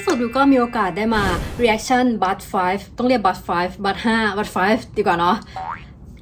ที่สุดวิวก็มีโอกาสได้มา reaction but 5 ต้องเรียก but 5 but 5 but 5 ดีกว่าเนาะ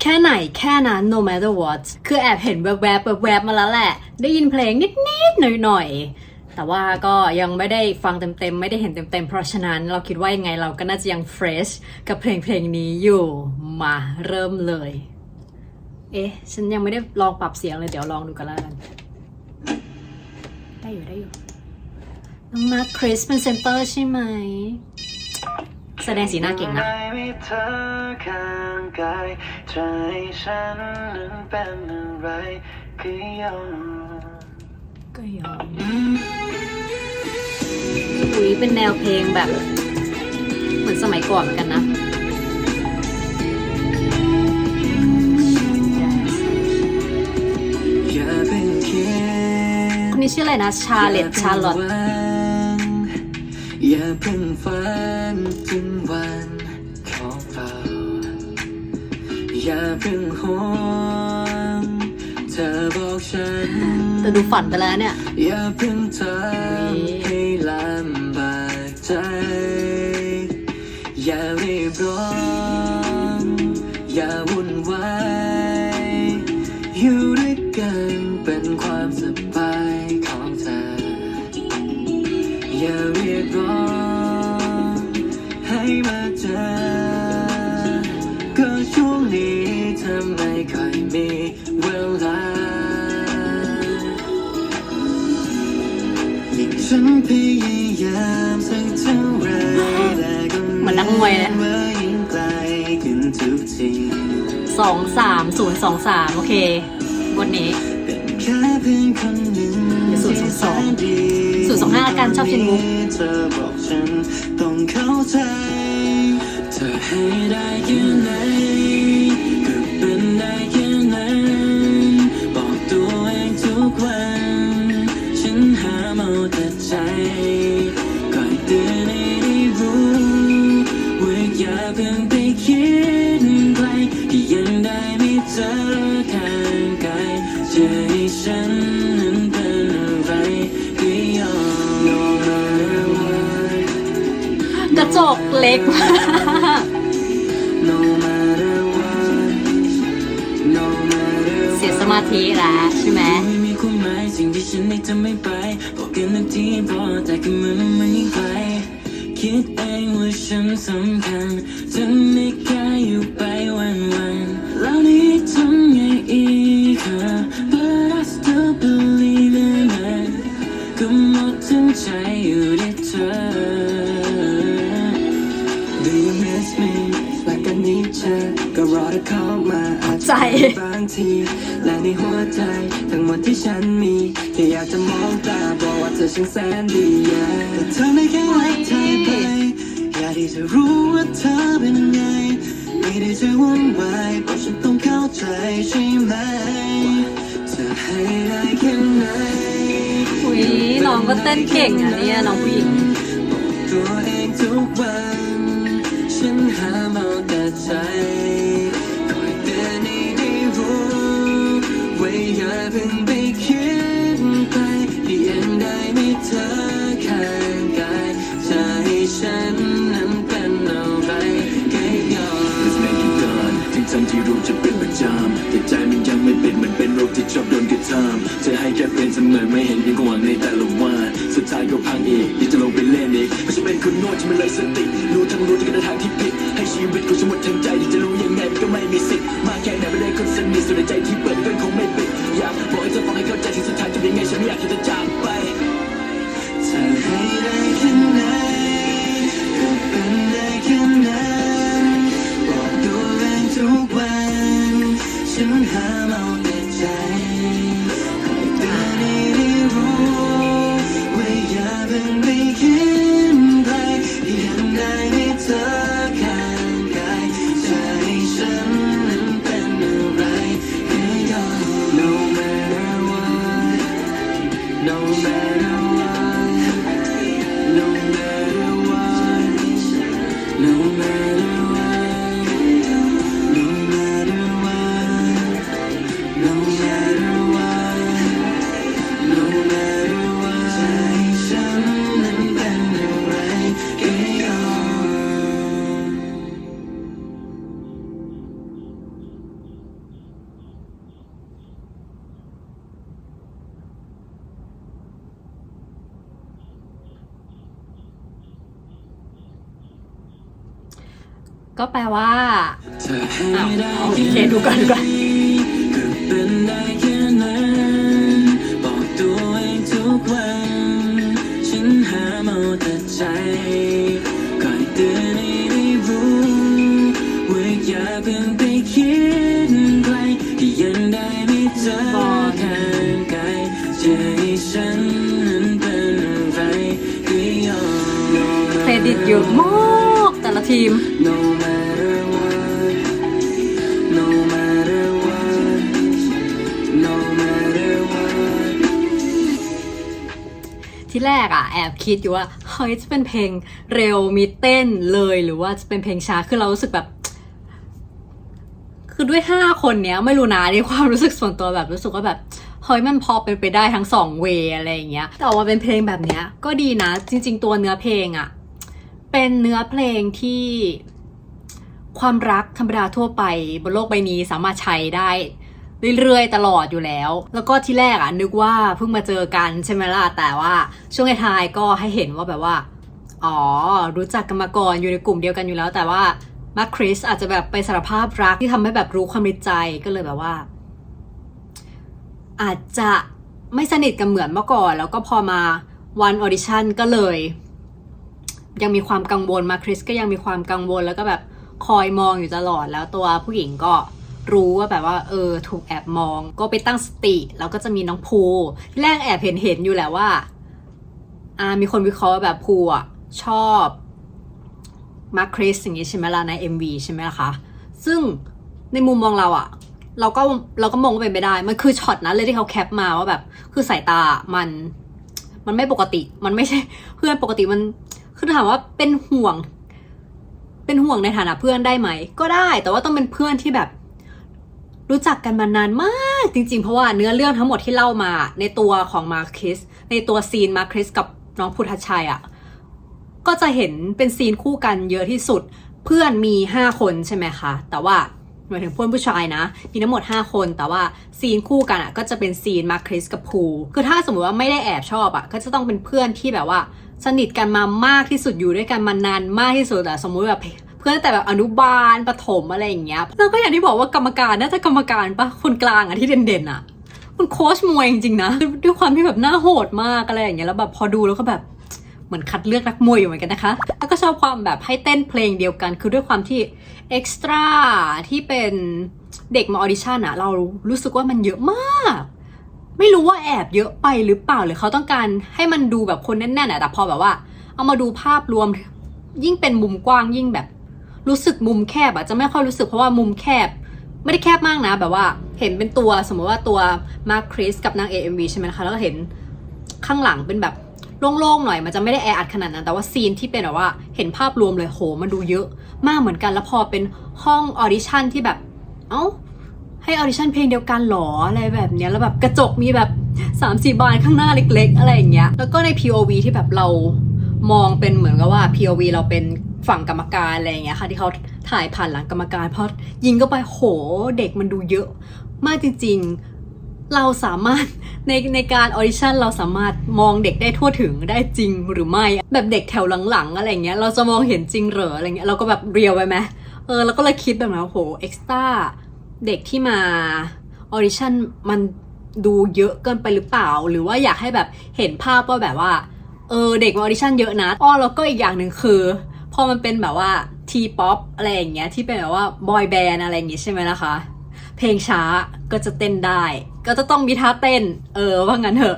แค่ไหนแค่นั้น no matter what คือแอบเห็นแวบๆแวบๆมาแล้วแหละ ได้ยินเพลงนิดๆหน่อยๆแต่ว่าก็ยังไม่ได้ฟังเต็มๆ ไม่ได้เห็นเต็มๆ เพราะฉะนั้นเราคิดว่ายังไงเราก็น่าจะยัง fresh กับเพลงเพลงนี้อยู่มาเริ่มเลย เอ๊ะ ฉันยังไม่ได้ลองปรับเสียงเลย เดี๋ยวลองดูกันแล้วกัน ได้อยู่ได้อยู่ น้องนัทคริสเป็นเซนเตอร์ใช่ไหม แสดงสีหน้าเก่งนะไม่มีเธอข้างกายใจฉันนั้นเป็นอะไรก็ยอมก็ยอมอุ้ยเป็นแนวเพลงแบบ เหมือนสมัยก่อนเหมือนกันนะ อย่าเพิ่งคิดคนนี้ชื่ออะไรนะ ชาเลตชาร์ลอต อย่าเพิ่งฝันถึงวันของเราอย่าเพิ่งห่วงเธอบอกฉันแต่ดูฝันไปแล้วเนี่ย อย่าเพิ่งทำให้ รียกร้องให้มาเจอ ก็ช่วงนี้เธอไม่ค่อยมีเวลายิ่งฉันพยายามสักเท่าไรแต่ก็เหมือนนักมวยเลยว่ายิ่งไกลขึ้นทุกทีสองสามศูนย์สองสามโอเคบทนี้ เป็นแค่เพียงคนหนึ่งเดี๋ยว022ที่แสนดี025ละกันชอบชินมุกเธอบอกฉันต้องเข้าใจเธอให้ได้แค่ไหนก็เป็นได้แค่นั้นบอกตัวเองทุกวันฉันหาเอาแต่ใจคอยเตือนให้รู้ว่าอย่าเพิ่ง กเล็กมากเสียสมาธิแล้วใช่ไหมสิ่งที่ฉันได้ทำไม่ไปบอกกันนาทีพอแต่ก็เหมือนมันยิ่งไกลคิดเองว่าฉันสำคัญจนไม่กล้าอยู่ไปวันวันแล้วนี่ทำไงอีกค่ะ But I still believe in it ก็หมดทั้งใจอยู่ที่เธอ like I need you ก็รอเธอเข้ามาอาจจจะบางทีและในหัวใจ ทั้งหมดที่ฉันมีแค่อยากจะมองตาบอกว่าเธอช่างแสนดีแต่เธอไม่แค่รักเธอไปอยากที่จะรู้ว่าเธอเป็นไง ไม่ได้จะวุ่นวายเพราะฉันต้องเข้าใจใช่ไหมเธอให้ได้แค่ไหนอุ้ยน้องก็เต้นเก่งอะเนี่ยน้องผู้หญิงบอกตัวเองทุกวัน ฉันหาเอาแต่ใจคอยเตือนให้ได้รู้ว่าอย่าเพิ่งไปคิดไปที่ยังได้ไม่เธอข้างกายจะให้ฉันนั้นเป็นอะไรก็ยอม Let's make it done ถึงทั้งที่รู้จะเป็นประจำแต่ใจมันยังไม่เป็นมันเป็นโรคที่ชอบโดนกระทำเธอให้แค่เป็นเสมอไม่เห็นยังหวังในแต่ละ วันสุดท้ายก็พังอีกที่จะลงไปเล่นอีกไม่ใช่เป็นคนโง่ที่มันเลยสติรู้ทั้งรู้ที่กระทางที่ผิดให้ชีวิตกูฉันหมดทั้งใจที่จะรู้ ก็แปลว่าโอเคดูก่อนก่อนเครดิตเยอะมากแต่ละทีม ที่แรกอะแอบคิดอยู่ว่าเฮ้ยจะเป็นเพลงเร็วมีเต้นเลยหรือว่าจะเป็นเพลงช้าคือเรารู้สึกแบบ คือด้วยห้าคนเนี้ยไม่รู้นะในความรู้สึกส่วนตัวแบบรู้สึกว่าแบบเฮ้ยมันพอเป็นไปได้ทั้งสองเวย์อะไรอย่างเงี้ยแต่ออกมาเป็นเพลงแบบเนี้ย ก็ดีนะ จริง ๆ ตัวเนื้อเพลงอะเป็นเนื้อเพลงที่ความรักธรรมดาทั่วไปบนโลกใบนี้สามารถใช้ได้ เรื่อยๆ ตลอดอยู่แล้ว แล้วก็ที่แรกอะนึกว่าเพิ่งมาเจอกันใช่ไหมล่ะ แต่ว่าช่วงท้ายก็ให้เห็นว่าแบบว่า อ๋อ รู้จักกันมาก่อนอยู่ในกลุ่มเดียวกันอยู่แล้ว แต่ว่ามาคริสอาจจะแบบไปสารภาพรักที่ทำให้แบบรู้ความในใจก็เลยแบบว่า อาจจะไม่สนิทกันเหมือนเมื่อก่อน แล้วก็พอมาวันออดิชั่นก็เลย ยังมีความกังวลมาคริสก็ยังมีความกังวลแล้วก็แบบคอยมองอยู่ตลอดแล้วตัวผู้หญิงก็ รู้ว่าแบบว่าเออถูกแอบมอง ก็ไปตั้งสติแล้วก็จะมีน้องภูแรกแอบเห็นเห็นอยู่แหละว่า อ่ามีคนวิเคราะห์ว่าแบบภูอะชอบมาคริสอย่างงี้ใช่ไหมล่ะใน MV ใช่ไหมล่ะคะ ซึ่งในมุมมองเราอะเราก็เราก็มองว่าเป็นไปได้ มันคือช็อตนั้นเลยที่เขาแคปมาว่าแบบ คือสายตา มัน มันไม่ปกติ มันไม่ใช่เพื่อนปกติมัน คือถามว่าเป็นห่วง เป็นห่วงในฐานะเพื่อนได้ไหม ก็ได้ แต่ว่าต้องเป็นเพื่อนที่แบบ รู้จักกันมานานมากจริงๆ เพราะว่าเนื้อเรื่องทั้งหมดที่เล่ามาในตัวของมาร์คริส ในตัวซีนมาร์คริสกับน้องพุทธชัยอะก็จะเห็นเป็นซีนคู่กันเยอะที่สุด เพื่อนมีห้าคนใช่ไหมคะ แต่ว่าหมายถึงเพื่อนผู้ชายนะ มีทั้งหมด 5 คน แต่ว่าซีนคู่กันอะ ก็จะเป็นซีนมาคริสกับภูคือถ้าสมมติว่าไม่ได้แอบชอบอะ ก็จะต้องเป็นเพื่อนที่แบบว่า สนิทกันมามากที่สุดอยู่ด้วยกันมานานมากที่สุดอะสมมุติแบบ พื่อนแต่แบบอนุบาลประถมอะไรอย่างเงี้ยแล้วก็อย่างที่บอกว่ากรรมการน่าจะกรรมการปะคนกลางอะที่เด่นๆอะมันโค้ชมวยจริงๆนะด้วยความที่แบบหน้าโหดมากอะไรอย่างเงี้ยแล้วแบบพอดูแล้วก็แบบเหมือนคัดเลือกนักมวยอยู่เหมือนกันนะคะ แล้วก็ชอบความแบบให้เต้นเพลงเดียวกัน คือด้วยความที่เอ็กซ์ตร้าที่เป็นเด็กมาออดิชั่นอะเรารู้สึกว่ามันเยอะมาก ไม่รู้ว่าแอบเยอะไปหรือเปล่าหรือเขาต้องการให้มันดูแบบคนแน่นๆอะแต่พอแบบว่า เอามาดูภาพรวมยิ่งเป็นมุมกว้างยิ่งแบบ รู้สึกมุมแคบอะจะไม่ค่อยรู้สึกเพราะว่ามุมแคบ ไม่ได้แคบมากนะ แบบว่าเห็นเป็นตัวสมมติว่าตัวมาคริสกับนางเอ็มวีใช่ไหมคะแล้วก็เห็นข้างหลังเป็นแบบโล่งๆหน่อยมันจะไม่ได้แออัดขนาดนั้น แต่ว่าซีนที่เป็นแบบว่าเห็นภาพรวมเลยโหมันดูเยอะ มากเหมือนกันแล้วพอเป็นห้องออดิชั่นที่แบบ เอ้าให้ออดิชั่นเพลงเดียวกันหรออะไรแบบเนี้ยแล้วแบบกระจกมีแบบ3ามสี่บานข้างหน้าเล็ก ๆ อะไรอย่างเงี้ยแล้วก็ใน POV ที่แบบเรามองเป็นเหมือนกับว่า POV เราเป็น ฝั่งกรรมการอะไรอย่างเงี้ยค่ะ ที่เขาถ่ายผ่านหลังกรรมการเพราะยิงก็ไปโหเด็กมันดูเยอะมากจริง ๆ เราสามารถในในการออดิชั่นเราสามารถมองเด็กได้ทั่วถึงได้จริงหรือไม่แบบเด็กแถวหลังๆอะไรเงี้ยเราจะมองเห็นจริงเหรออะไรเงี้ยเราก็แบบเรียวไปไหมเออเราก็เลยคิดแบบนั้นโหเอ็กซ์ต้าเด็กที่มาออดิชั่นมันดูเยอะเกินไปหรือเปล่า หรือว่าอยากให้แบบเห็นภาพว่าแบบว่าเออเด็กมาออดิชั่นเยอะนะอ้อแล้วก็อีกอย่างหนึ่งคือ พอมันเป็นแบบว่าทีป๊อปอะไรอย่างเงี้ยที่เป็นแบบว่าบอยแบนด์อะไรอย่างงี้ใช่ไหมนะคะ เพลงช้าก็จะเต้นได้ ก็จะต้องมีท่าเต้น เออว่างั้นเถอะ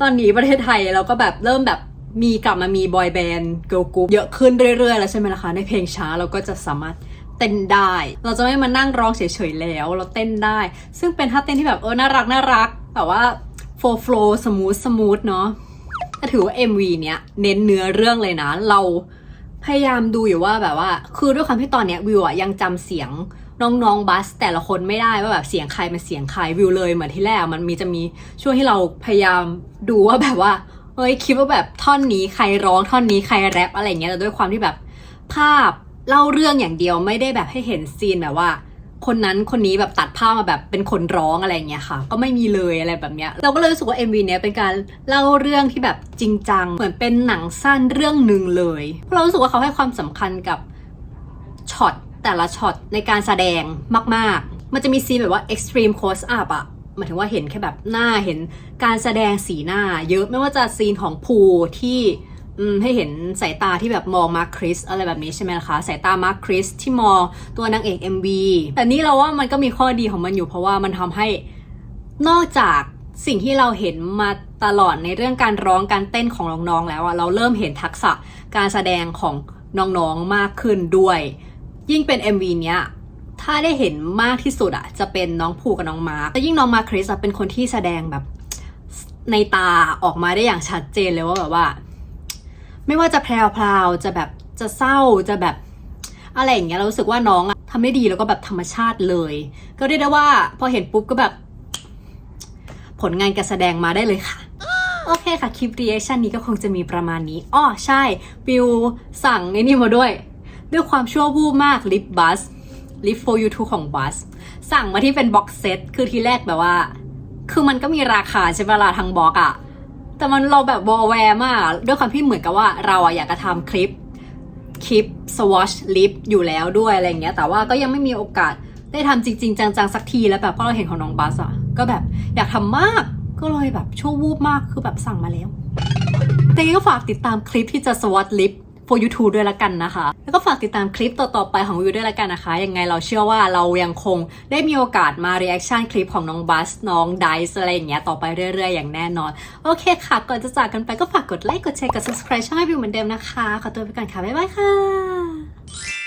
ตอนนี้ประเทศไทยเราก็แบบเริ่มแบบมีกลับมามีบอยแบนด์เกิร์ลกรุ๊ปเยอะขึ้นเรื่อยๆ แล้วใช่ไหมล่ะคะในเพลงช้าเราก็จะสามารถเต้นได้ เราจะไม่มานั่งร้องเฉยๆแล้ว เราเต้นได้ ซึ่งเป็นท่าเต้นที่แบบเออน่ารักน่ารักแบบว่าโฟล์ฟลสมูทสมูทเนาะแต่ถือว่า MV เนี้ยเน้นเนื้อเรื่องเลยนะ เรา พยายามดูอยู่ว่าแบบว่า คือด้วยความที่ตอนเนี้ยวิวอะยังจำเสียงน้องๆบัส แต่ละคนไม่ได้ว่าแบบเสียงใครมันเสียงใครวิวเลยเหมือนที่แรกมันมีจะมีช่วงที่เราพยายามดูว่าแบบว่าเฮ้ยคิดว่าแบบท่อนนี้ใครร้องท่อนนี้ใครแรปอะไรเงี้ยแต่ด้วยความที่แบบภาพเล่าเรื่องอย่างเดียวไม่ได้แบบให้เห็นซีนแบบว่า คนนั้นคนนี้แบบตัดภาพมาแบบเป็นคนร้องอะไรเงี้ยค่ะ ก็ไม่มีเลยอะไรแบบเนี้ยเราก็เลยรู้สึกว่า MV เนี้ยเป็นการเล่าเรื่องที่แบบจริงจัง เหมือนเป็นหนังสั้นเรื่องหนึ่งเลยเรารู้สึกว่าเขาให้ความสำคัญกับช็อตแต่ละช็อตในการแสดงมาก ๆ มันจะมีซีนแบบว่า extreme close up อะหมายถึงว่าเห็นแค่แบบหน้าเห็นการแสดงสีหน้า เยอะไม่ว่าจะซีนของพูที่ อืมให้เห็นสายตาที่แบบมองมาร์คคริสอะไรแบบนี้ใช่ไหมคะสายตามาร์คคริสที่มองตัวนางเอก MV แต่นี่เราว่ามันก็มีข้อดีของมันอยู่เพราะว่ามันทำให้นอกจากสิ่งที่เราเห็นมาตลอดในเรื่องการร้องการเต้นของน้องๆแล้วอะเราเริ่มเห็นทักษะการแสดงของน้องๆมากขึ้นด้วย ยิ่งเป็น MV เนี้ยถ้าได้เห็นมากที่สุดอะจะเป็นน้องภูกับน้องมาร์คแต่ยิ่งน้องมาร์คคริสอะเป็นคนที่แสดงแบบในตาออกมาได้อย่างชัดเจนเลยว่าแบบว่า ไม่ว่าจะแพรวๆจะแบบจะเศร้าจะแบบอะไรอย่างเงี้ยเรารู้สึกว่าน้องอะทำได้ดีแล้วก็แบบธรรมชาติเลย ก็เรียกได้ว่าพอเห็นปุ๊บก็แบบ ผลงานการแสดงมาได้เลยค่ะโอเคค่ะ คลิป reaction นี้ก็คงจะมีประมาณนี้อ้อใช่ปิวสั่งไอ้นี่มาด้วย ด้วยความชั่ววูบมาก lip bus lip for you two ของ bus สั่งมาที่เป็นบ็อกเซตคือทีแรกแบบว่า คือมันก็มีราคาใช่ไหมล่ะทางบล็อกอะ แต่มันเราแบบวอลแวร์มาก ด้วยความที่เหมือนกับว่าเราอะอยากจะทำคลิปคลิปสวอชลิปอยู่แล้วด้วยอะไรอย่างเงี้ย แต่ว่าก็ยังไม่มีโอกาสได้ทำจริง ๆ จังๆ สักทีแล้วแบบพอเราเห็นของน้องบัสอะก็แบบอยากทำมากก็เลยแบบชั่ววูบมากคือแบบสั่งมาแล้วแต่ก็ฝากติดตามคลิปที่จะสวอชลิป swatch lip for YouTube ด้วยละกันนะคะ แล้วก็ฝากติดตามคลิปต่อๆไปของวิวด้วยละกันนะคะ ยังไงเราเชื่อว่าเรายังคงได้มีโอกาสมา reaction คลิปของน้องบัส น้องไดซ์อะไรอย่างเงี้ยต่อไปเรื่อยๆ อย่างแน่นอน โอเคค่ะ ก่อนจะจากกันไปก็ฝากกดไลค์ กดแชร์ กด subscribe ช่องให้วิวเหมือนเดิมนะคะ ขอตัวไปก่อนค่ะ บ๊ายบายค่ะ